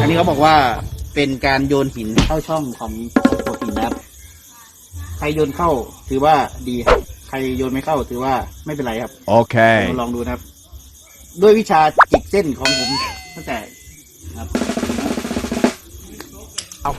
อันนี้เขาบอกว่าเป็นการโยนหินเข้าช่องของของโขดหินนะครับ ใครโยนเข้าถือว่าดีครับ ใครโยนไม่เข้าถือว่าไม่เป็นไรครับ Okay. เราลองดูนะครับ ด้วยวิชาจิกเส้นของผมตั้งแต่ครับ เอา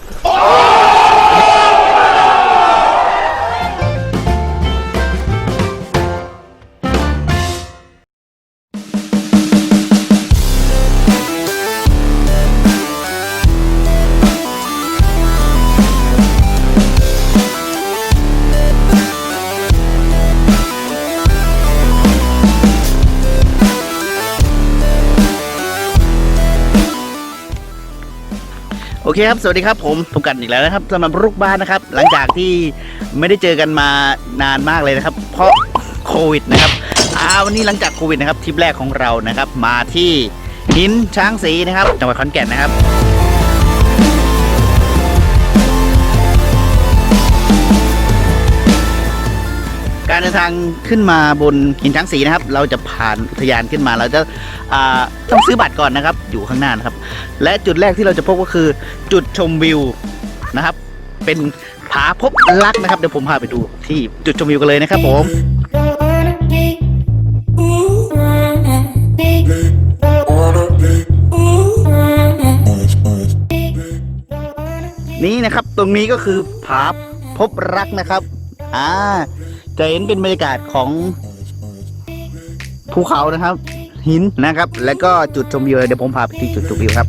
โอเคครับ สวัสดีครับผมพบกันอีกแล้วนะครับสำหรับลูกบ้านนะครับ หลังจากที่ไม่ได้เจอกันมานานมากเลยนะครับ เพราะโควิดนะครับอ่าวันนี้หลังจากโควิดนะครับทริปแรกของเรานะครับ มาที่หินช้างสีนะครับจังหวัดขอนแก่นนะครับ การเดินทางขึ้นมาบนหินช้างสีนะครับ เราจะผ่านอุทยานขึ้นมาเราจะาต้องซื้อบัตรก่อนนะครับ อยู่ข้างหน้านะครับ และจุดแรกที่เราจะพบก็คือจุดชมวิวนะครับ เป็นผาพบลักนะครับเดี๋ยวผมพาไปดูที่จุดชมวิวกันเลยนะครับผมนี่นะครับตรงนี้ก็คือผาพบรักนะครับ อ่า จะเห็นเป็นบรรยากาศของภูเขานะครับ หินนะครับ แล้วก็จุดชมวิวเดี๋ยวผมพาไปที่จุดชมวิวครับ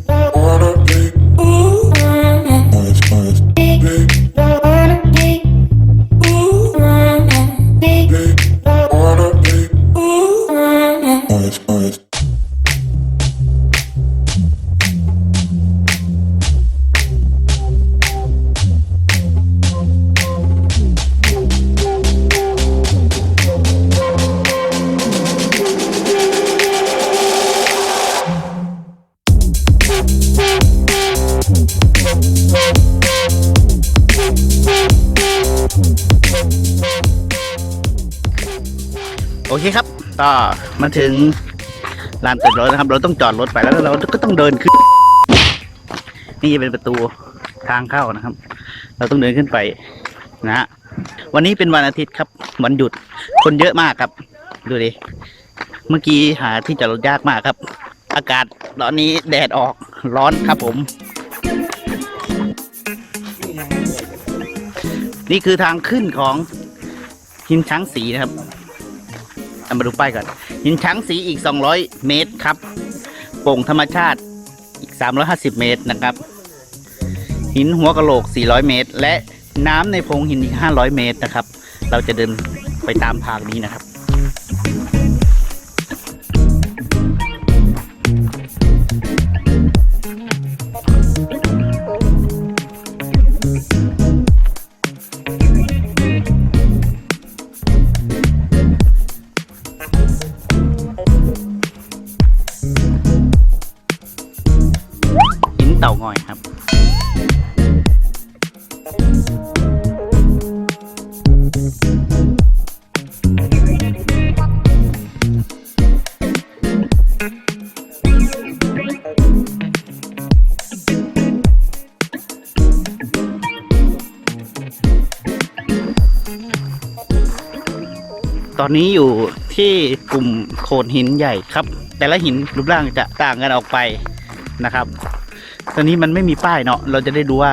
เคครับ ก็มาถึงลานจอดรถนะครับ เราต้องจอดรถไปแล้วเราก็ต้องเดินขึ้น นี่จะเป็นประตูทางเข้านะครับ เราต้องเดินขึ้นไปนะฮะวันนี้เป็นวันอาทิตย์ครับวันหยุด คนเยอะมากครับ ดูดิเมื่อกี้หาที่จอดรถยากมากครับ อากาศตอนนี้แดดออกร้อนครับผม นี่คือทางขึ้นของหินช้างสีนะครับ เอามาดูป้ายก่อน หินช้างสีอีก 200 เมตรครับ โป่งธรรมชาติอีก 350 เมตรนะครับ หินหัวกะโหลก 400 เมตร และน้ำในโพรงหินอีก 500 เมตรนะครับ เราจะเดินไปตามทางนี้นะครับ เต่างอยครับ ตอนนี้อยู่ที่กลุ่มโขดหินใหญ่ครับ แต่ละหินรูปร่างจะต่างกันออกไปนะครับ ตอนนี้มันไม่มีป้ายเนาะเราจะได้ดูว่า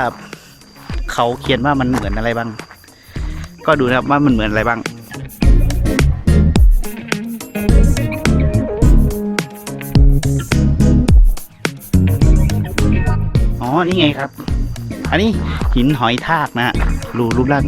เขาเขียนว่ามันเหมือนอะไรบ้าง ก็ดูนะครับว่ามันเหมือนอะไรบ้างอ๋อนี่ไงครับ อันนี้หินหอยทากนะฮะรูรูปร่าง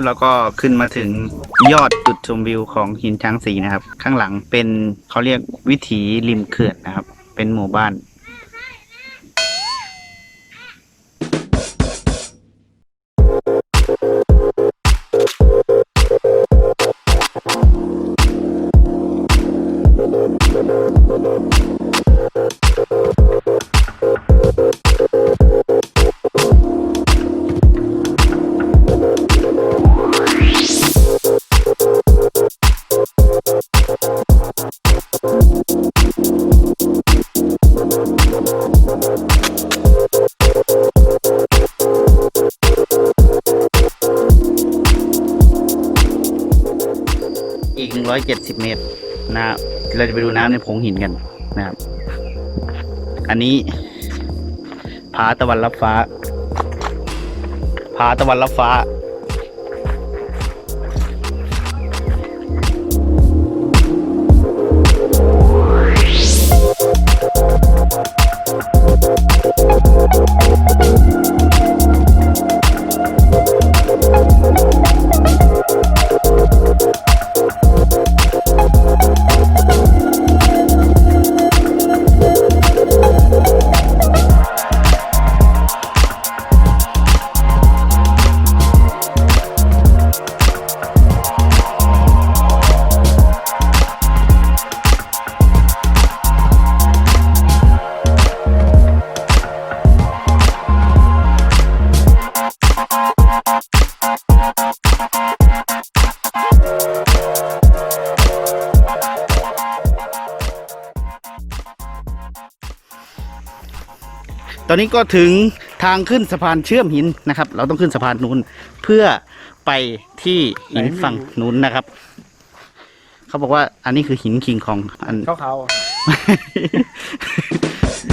นะครับเราก็ขึ้นมาถึงยอดจุดชมวิวของหินช้างสีนะครับ ข้างหลังเป็นเขาเรียกวิถีริมเขื่อนนะครับ เป็นหมู่บ้าน 170 เมตรนะครับเราจะไปดูน้ำในผงหินกันนะครับ อันนี้ผาตะวันรับฟ้าผาตะวันรับฟ้า ตอนนี้ก็ถึงทางขึ้นสะพานเชื่อมหินนะครับ เราต้องขึ้นสะพานนู้นเพื่อไปที่หินฝั่งนู้นนะครับ เขาบอกว่าอันนี้คือหินคิงคองอันเขาเขา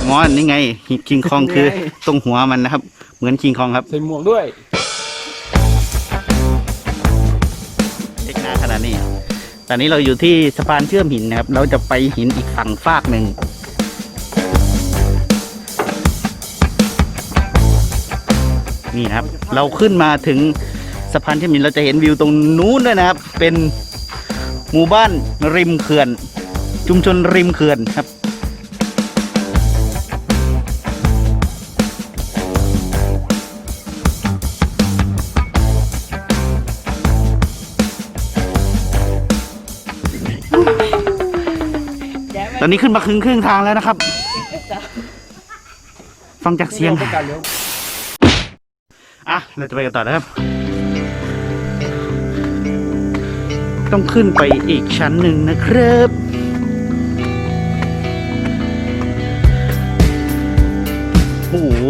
มอนนี่ไงหินคิงคองคือไงตรงหัวมันนะครับ เหมือนคิงคองครับใส่หมวกด้วยเล็กหนาขนาดนี้ตอนนี้เราอยู่ที่สะพานเชื่อมหินนะครับ เราจะไปหินอีกฝั่งฟากหนึ่ง นี่นะครับ เราขึ้นมาถึงสะพานเชื่มินเราจะเห็นวิวตรงนู้นด้วยนะครับ เป็นหมู่บ้านริมเขื่อน ชุมชนริมเขื่อนครับตอนนี้ขึ้นมาครึ่งครึ่งทางแล้วนะครับ ฟังจากเสียงต้องการ เราจะไปกันต่อนะครับ ต้องขึ้นไปอีกชั้นหนึ่งนะครับโอ้โห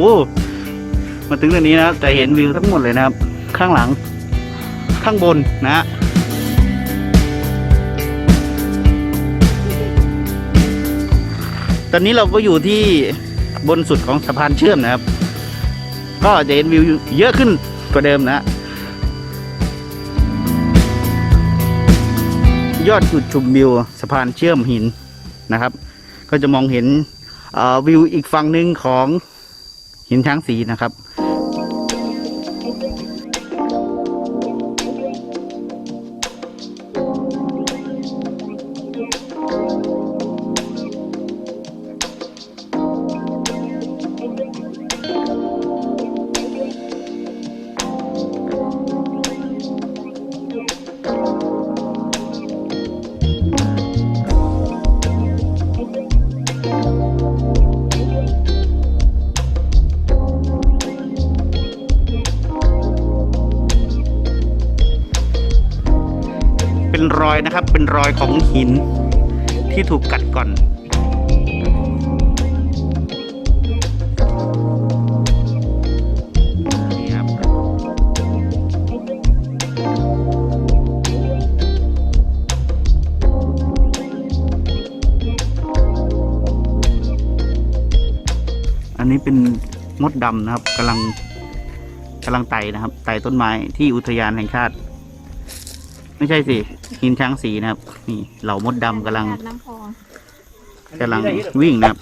มาถึงตรงนี้นะครับจะเห็นวิวทั้งหมดเลยนะครับ ข้างหลัง ข้างบนนะฮะตอนนี้เราก็อยู่ที่บนสุดของสะพานเชื่อมนะครับ ก็จะเห็นวิวเยอะขึ้นกว่าเดิมนะ ยอดจุดชมวิวสะพานเชื่อมหินนะครับ ก็จะมองเห็นวิวอีกฝั่งหนึ่งของหินช้างสีนะครับ อยนะครับ เป็นรอยของหินที่ถูกกัดก่อนอันนี้เป็นมดดำนะครับกำลังกำลังไต่นะครับไต่ต้นไม้ที่อุทยานแห่งชาติ ไม่ใช่สิหินช้างสีนะครับ นี่เหล่ามดดำกำลังน้ำกำลังวิ่งนะครับ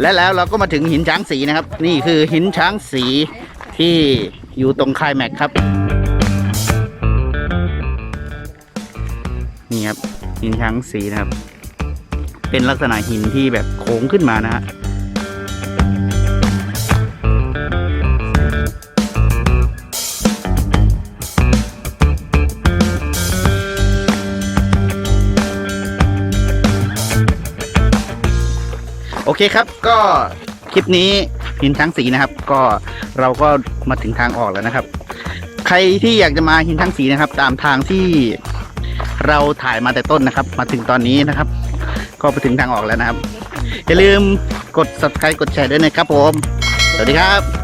และแล้วเราก็มาถึงหินช้างสีนะครับ นี่คือหินช้างสีที่อยู่ตรงคายแม็กครับ ครับหินช้างสีนะครับ เป็นลักษณะหินที่แบบโค้งขึ้นมานะฮะโอเคครับก็คลิปนี้หินช้างสีนะครับ ก็เราก็มาถึงทางออกแล้วนะครับ ใครที่อยากจะมาหินช้างสีนะครับ ตามทางที่ เราถ่ายมาแต่ต้นนะครับ มาถึงตอนนี้นะครับ ก็ไปถึงทางออกแล้วนะครับ อย่าลืมกด subscribe กดแชร์ด้วยนะครับผม สวัสดีครับ